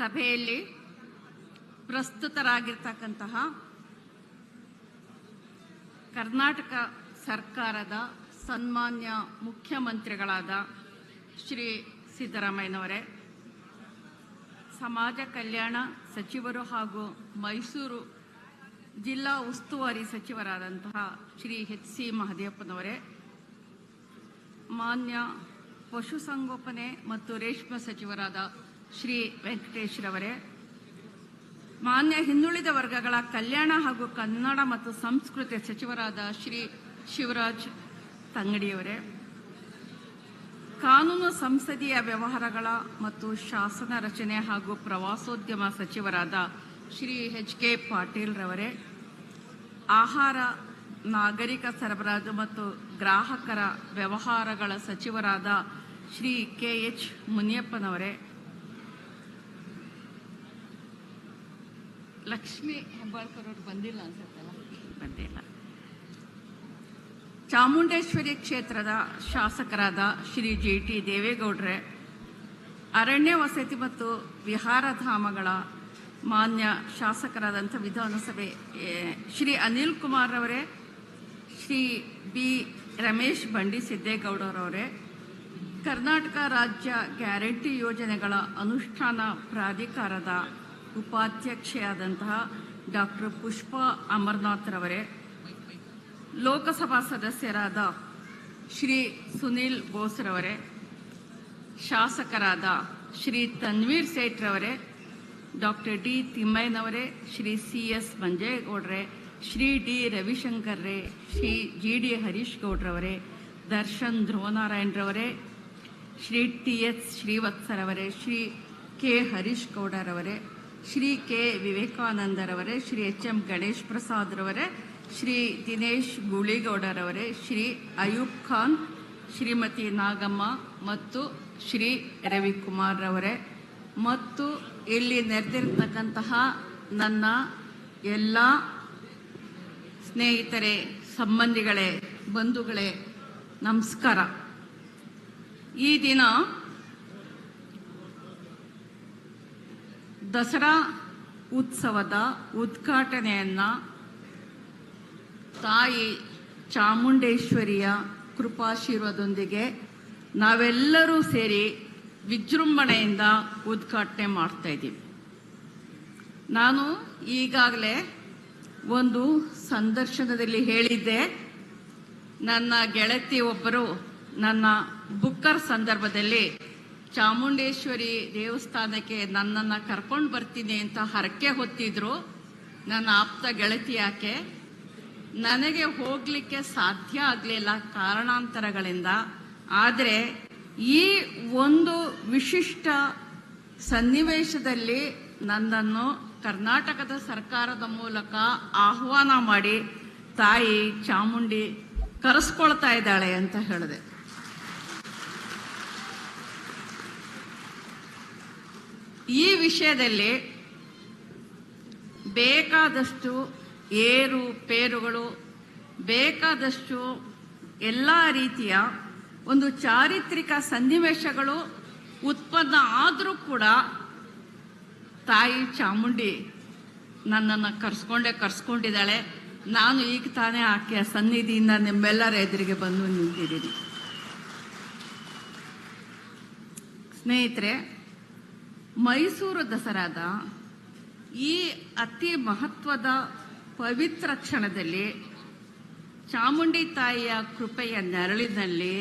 ಸಭೆಯಲ್ಲಿ ಪ್ರಸ್ತುತರಾಗಿರ್ತಕ್ಕಂತಹ ಕರ್ನಾಟಕ ಸರ್ಕಾರದ ಸನ್ಮಾನ್ಯ ಮುಖ್ಯಮಂತ್ರಿಗಳಾದ ಶ್ರೀ ಸಿದ್ದರಾಮಯ್ಯನವರೇ, ಸಮಾಜ ಕಲ್ಯಾಣ ಸಚಿವರು ಹಾಗೂ ಮೈಸೂರು ಜಿಲ್ಲಾ ಉಸ್ತುವಾರಿ ಸಚಿವರಾದಂತಹ ಶ್ರೀ ಎಚ್ ಸಿ ಮಹದೇವಪ್ಪನವರೇ, ಮಾನ್ಯ ಪಶುಸಂಗೋಪನೆ ಮತ್ತು ರೇಷ್ಮೆ ಸಚಿವರಾದ ಶ್ರೀ ವೆಂಕಟೇಶ್ರವರೇ, ಮಾನ್ಯ ಹಿಂದುಳಿದ ವರ್ಗಗಳ ಕಲ್ಯಾಣ ಹಾಗೂ ಕನ್ನಡ ಮತ್ತು ಸಂಸ್ಕೃತಿ ಸಚಿವರಾದ ಶ್ರೀ ಶಿವರಾಜ್ ತಂಗಡಿಯವರೇ, ಕಾನೂನು ಸಂಸದೀಯ ವ್ಯವಹಾರಗಳ ಮತ್ತು ಶಾಸನ ರಚನೆ ಹಾಗೂ ಪ್ರವಾಸೋದ್ಯಮ ಸಚಿವರಾದ ಶ್ರೀ ಎಚ್ ಕೆ ಪಾಟೀಲ್ ರವರೇ, ಆಹಾರ, ನಾಗರಿಕ ಸರಬರಾಜು ಮತ್ತು ಗ್ರಾಹಕರ ವ್ಯವಹಾರಗಳ ಸಚಿವರಾದ ಶ್ರೀ ಕೆ ಎಚ್ ಮುನಿಯಪ್ಪನವರೇ ಲಕ್ಷ್ಮಿ ಹೆಬ್ಬಾಳ್ಕರ್ ಅವರು ಬಂದಿಲ್ಲ ಅನ್ಸುತ್ತಲ್ಲ? ಬಂದಿಲ್ಲ. ಚಾಮುಂಡೇಶ್ವರಿ ಕ್ಷೇತ್ರದ ಶಾಸಕರಾದ ಶ್ರೀ ಜಿ ಟಿ ದೇವೇಗೌಡ್ರೆ ಅರಣ್ಯ ವಸತಿ ಮತ್ತು ವಿಹಾರ ಧಾಮಗಳ ಮಾನ್ಯ ಶಾಸಕರಾದಂಥ ವಿಧಾನಸಭೆ ಶ್ರೀ ಅನಿಲ್ ಕುಮಾರ್ ಅವರೇ ಶ್ರೀ ಬಿ ರಮೇಶ್ ಬಂಡಿ ಸಿದ್ದೇಗೌಡರವರೇ ಕರ್ನಾಟಕ ರಾಜ್ಯ ಗ್ಯಾರಂಟಿ ಯೋಜನೆಗಳ ಅನುಷ್ಠಾನ ಪ್ರಾಧಿಕಾರದ ಉಪಾಧ್ಯಕ್ಷೆಯಾದಂತಹ ಡಾಕ್ಟರ್ ಪುಷ್ಪ ಅಮರ್ನಾಥ್ರವರೇ, ಲೋಕಸಭಾ ಸದಸ್ಯರಾದ ಶ್ರೀ ಸುನೀಲ್ ಬೋಸ್ರವರೇ, ಶಾಸಕರಾದ ಶ್ರೀ ತನ್ವೀರ್ ಸೇಠ್ರವರೇ ಡಾಕ್ಟರ್ ಡಿ ತಿಮ್ಮಯ್ಯನವರೇ, ಶ್ರೀ ಸಿ ಎಸ್ ಮಂಜೇಗೌಡ್ರೆ, ಶ್ರೀ ಡಿ ರವಿಶಂಕರ್ರೇ ಶ್ರೀ ಜಿ ಡಿ ಹರೀಶ್ ಗೌಡ್ರವರೇ, ದರ್ಶನ್ ಧ್ರುವನಾರಾಯಣರವರೇ, ಶ್ರೀ ಟಿ ಎಚ್ ಶ್ರೀವತ್ಸರವರೇ, ಶ್ರೀ ಕೆ ಹರೀಶ್ ಗೌಡರವರೇ ಶ್ರೀ ಕೆ. ವಿವೇಕಾನಂದರವರೇ, ಶ್ರೀ ಎಚ್ ಎಂ ಗಣೇಶ್ ಪ್ರಸಾದ್ರವರೇ, ಶ್ರೀ ದಿನೇಶ್ ಗುಳಿಗೌಡರವರೇ, ಶ್ರೀ ಅಯೂಬ್ ಖಾನ್, ಶ್ರೀಮತಿ ನಾಗಮ್ಮ ಮತ್ತು ಶ್ರೀ ರವಿಕುಮಾರ್ ರವರೇ ಮತ್ತು ಇಲ್ಲಿ ನೆರೆದಿರ್ತಕ್ಕಂತಹ ನನ್ನ ಎಲ್ಲ ಸ್ನೇಹಿತರೆ, ಸಂಬಂಧಿಗಳೇ, ಬಂಧುಗಳೇ, ನಮಸ್ಕಾರ. ಈ ದಿನ ದಸರಾ ಉತ್ಸವದ ಉದ್ಘಾಟನೆಯನ್ನು ತಾಯಿ ಚಾಮುಂಡೇಶ್ವರಿಯ ಕೃಪಾಶೀರ್ವದೊಂದಿಗೆ ನಾವೆಲ್ಲರೂ ಸೇರಿ ವಿಜೃಂಭಣೆಯಿಂದ ಉದ್ಘಾಟನೆ ಮಾಡ್ತಾ ಇದ್ದೀವಿ. ನಾನು ಈಗಾಗಲೇ ಒಂದು ಸಂದರ್ಶನದಲ್ಲಿ ಹೇಳಿದ್ದೆ. ನನ್ನ ಗೆಳತಿ ಒಬ್ಬರು ನನ್ನ ಬುಕ್ಕರ್ ಸಂದರ್ಭದಲ್ಲಿ ಚಾಮುಂಡೇಶ್ವರಿ ದೇವಸ್ಥಾನಕ್ಕೆ ನನ್ನನ್ನು ಕರ್ಕೊಂಡು ಬರ್ತೀನಿ ಅಂತ ಹರಕೆ ಹೊತ್ತಿದ್ರು. ನನ್ನ ಆಪ್ತ ಗೆಳತಿ ಯಾಕೆ? ನನಗೆ ಹೋಗಲಿಕ್ಕೆ ಸಾಧ್ಯ ಆಗಲಿಲ್ಲ ಕಾರಣಾಂತರಗಳಿಂದ. ಆದರೆ ಈ ಒಂದು ವಿಶಿಷ್ಟ ಸನ್ನಿವೇಶದಲ್ಲಿ ನನ್ನನ್ನು ಕರ್ನಾಟಕದ ಸರ್ಕಾರದ ಮೂಲಕ ಆಹ್ವಾನ ಮಾಡಿ ತಾಯಿ ಚಾಮುಂಡಿ ಕರೆಸ್ಕೊಳ್ತಾ ಇದ್ದಾಳೆ ಅಂತ ಹೇಳಿದೆ. ಈ ವಿಷಯದಲ್ಲಿ ಬೇಕಾದಷ್ಟು ಏರು, ಪೇರುಗಳು, ಬೇಕಾದಷ್ಟು ಎಲ್ಲ ರೀತಿಯ ಒಂದು ಚಾರಿತ್ರಿಕ ಸನ್ನಿವೇಶಗಳು ಉತ್ಪನ್ನ ಆದರೂ ಕೂಡ ತಾಯಿ ಚಾಮುಂಡಿ ನನ್ನನ್ನು ಕರ್ಸ್ಕೊಂಡೇ ಕರ್ಸ್ಕೊಂಡಿದ್ದಾಳೆ. ನಾನು ಈಗ ತಾನೇ ಆಕೆಯ ಸನ್ನಿಧಿಯಿಂದ ನಿಮ್ಮೆಲ್ಲರ ಎದುರಿಗೆ ಬಂದು ನಿಂತಿದ್ದೀನಿ. ಸ್ನೇಹಿತರೆ ಮೈಸೂರು ದಸರಾದ ಈ ಅತಿ ಮಹತ್ವದ ಪವಿತ್ರ ಕ್ಷಣದಲ್ಲಿ ಚಾಮುಂಡಿ ತಾಯಿಯ ಕೃಪೆಯ ನೆರಳಿನಲ್ಲಿ